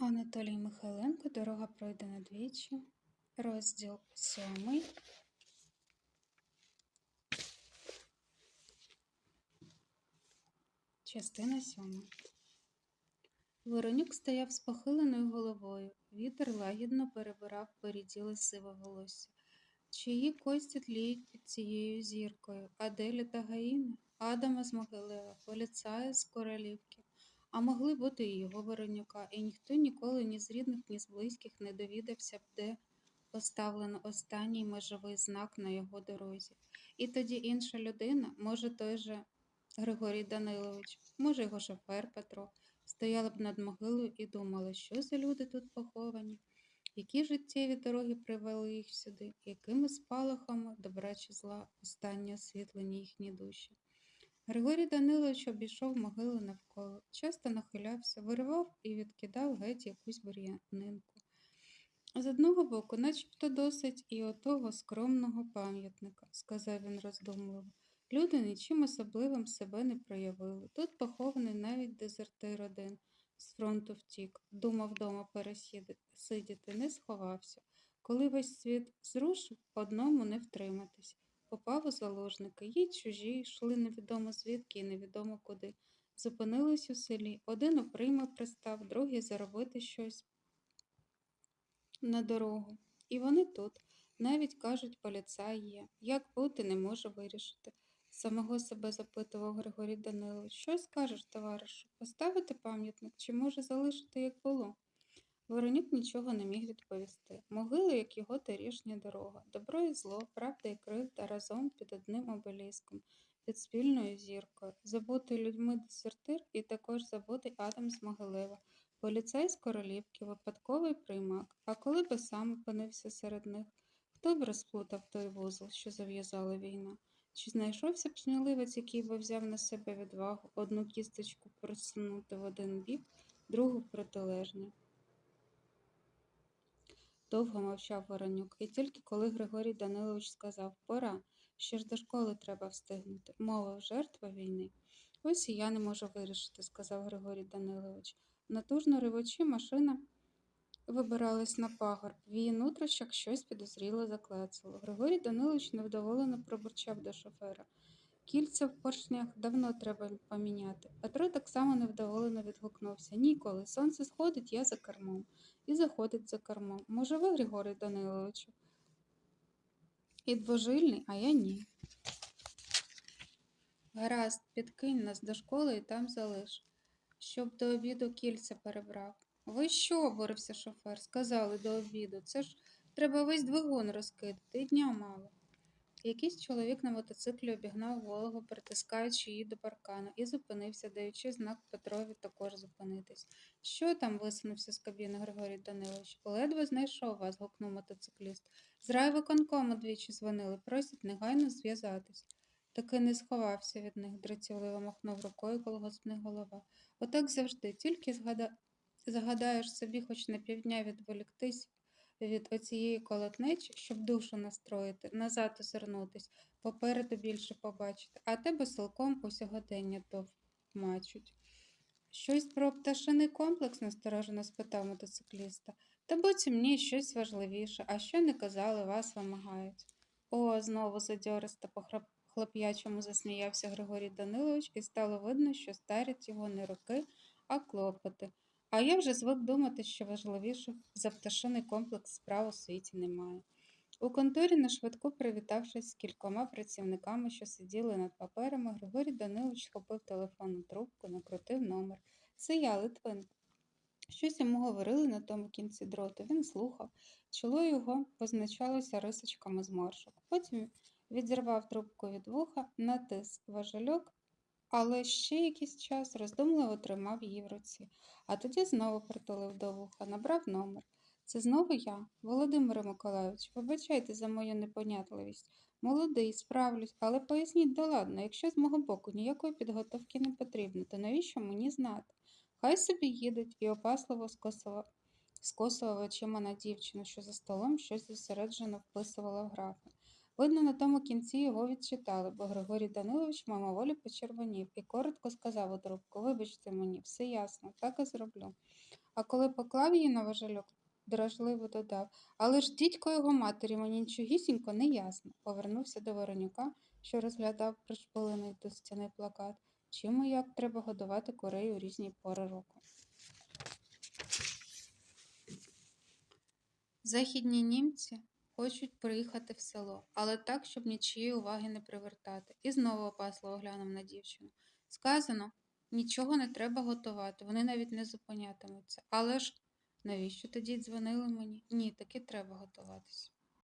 Анатолій Михайленко Дорога пройдена двічі. Розділ сьомий. Частина сьома. Воронюк стояв з похиленою головою. Вітер лагідно перебирав поріділе сиве волосся. Чиї кості тліють під цією зіркою? Аделі та Гаїни? Адама з Могилева, поліцая з Королівки. А могли бути і його Воронюка, і ніхто ніколи ні з рідних, ні з близьких не довідався б, де поставлено останній межовий знак на його дорозі. І тоді інша людина, може той же Григорій Данилович, може його шофер Петро, стояли б над могилою і думали, що за люди тут поховані, які життєві дороги привели їх сюди, якими спалахами добра чи зла останні освітлені їхні душі. Григорій Данилович обійшов могили навколо, часто нахилявся, виривав і відкидав геть якусь бур'янинку. З одного боку, начебто досить і отого скромного пам'ятника, сказав він роздумливо. Люди нічим особливим себе не проявили. Тут похований навіть дезертир один з фронту втік, думав дома пересидіти, не сховався. Коли весь світ зрушив, одному не втриматись. Попав у заложники, їй чужі, йшли невідомо звідки і невідомо куди. Зупинились у селі. Один у прийми пристав, другий заробити щось на дорогу. І вони тут. Навіть кажуть, поліцай є. Як бути, не може вирішити. Самого себе запитував Григорій Данилович. Що скажеш, товаришу? Поставити пам'ятник чи може залишити, як було? Воронюк нічого не міг відповісти. Могили, як його торішня дорога, добро і зло, правда і кривда разом під одним обеліском, під спільною зіркою, забутий людьми десертир і також забутий Адам з Могилева, поліцей з королівки, випадковий приймак. А коли би сам опинився серед них, хто б розплутав той вузол, що зав'язала війна? Чи знайшовся б сміливець, який би взяв на себе відвагу одну кісточку просунути в один бік, другу в протилежний? Довго мовчав Воронюк, і тільки коли Григорій Данилович сказав Пора, ще ж до школи треба встигнути, мовив жертва війни. Ось і я не можу вирішити, сказав Григорій Данилович. Натужно ривочі машина вибиралась на пагорб. В її нутрощах щось підозріло заклацало. Григорій Данилович невдоволено пробурчав до шофера. Кільця в поршнях давно треба поміняти. Петро так само невдоволено відгукнувся. Ніколи. Сонце сходить, я за кермом. І заходить за кермом. Може, ви, Григорій Даниловичу? І двожильний, а я ні. Гаразд, підкинь нас до школи і там залиш, щоб до обіду кільця перебрав. Ви що, обурився шофер? Сказали до обіду. Це ж треба весь двигун розкидати, і дня мало. Якийсь чоловік на мотоциклі обігнав Волгу, притискаючи її до паркану, і зупинився, даючи знак Петрові також зупинитись. Що там? висунувся з кабіни Григорій Данилович. Ледве знайшов вас, гукнув мотоцикліст. З райвиконкому двічі дзвонили, просять негайно зв'язатись. Таки не сховався від них, дратівливо махнув рукою колгоспний голова. Отак завжди, тільки згада... загадаєш собі хоч на півдня відволіктись від оцієї колотнечі, щоб душу настроїти, назад озирнутись, попереду більше побачити, а тебе силком у сьогодення товмачуть. Щось про пташиний комплекс насторожено спитав мотоцикліста. Та буцім ні, щось важливіше, а що не казали, вас вимагають. О, знову задьористо по хлоп'ячому засміявся Григорій Данилович, і стало видно, що старять його не роки, а клопоти. А я вже звик думати, що важливіших за пташиний комплекс справ у світі немає. У конторі на швидку привітавшись з кількома працівниками, що сиділи над паперами, Григорій Данилович схопив телефонну трубку, накрутив номер. Це я, Литвин. Щось йому говорили на тому кінці дроту. Він слухав. Чоло його позначалося рисочками зморшок. Потім відірвав трубку від вуха, натис важельок, але ще якийсь час роздумливо тримав її в руці, а тоді знову притулив до вуха, набрав номер. Це знову я, Володимире Миколайович, вибачайте за мою непонятливість. Молодий, справлюсь, але поясніть доладно, якщо з мого боку ніякої підготовки не потрібно, то навіщо мені знати? Хай собі їдуть і опасливо скосував, скосував очима на дівчину, що за столом щось зосереджено вписувала в графи. Видно, на тому кінці його відчитали, бо Григорій Данилович мимоволі почервонів і коротко сказав у трубку Вибачте мені, все ясно, так і зроблю. А коли поклав її на важельок, дражливо додав Але ж дідько його матері мені нічогісінько не ясно. Повернувся до Воронюка, що розглядав пришпилений до стіни плакат. Чим і як треба годувати курей у різні пори року. Західні німці хочуть приїхати в село, але так, щоб нічиї уваги не привертати. І знову опасливо глянув на дівчину. Сказано, нічого не треба готувати, вони навіть не зупинятимуться. Але ж навіщо тоді дзвонили мені? Ні, таки треба готуватися.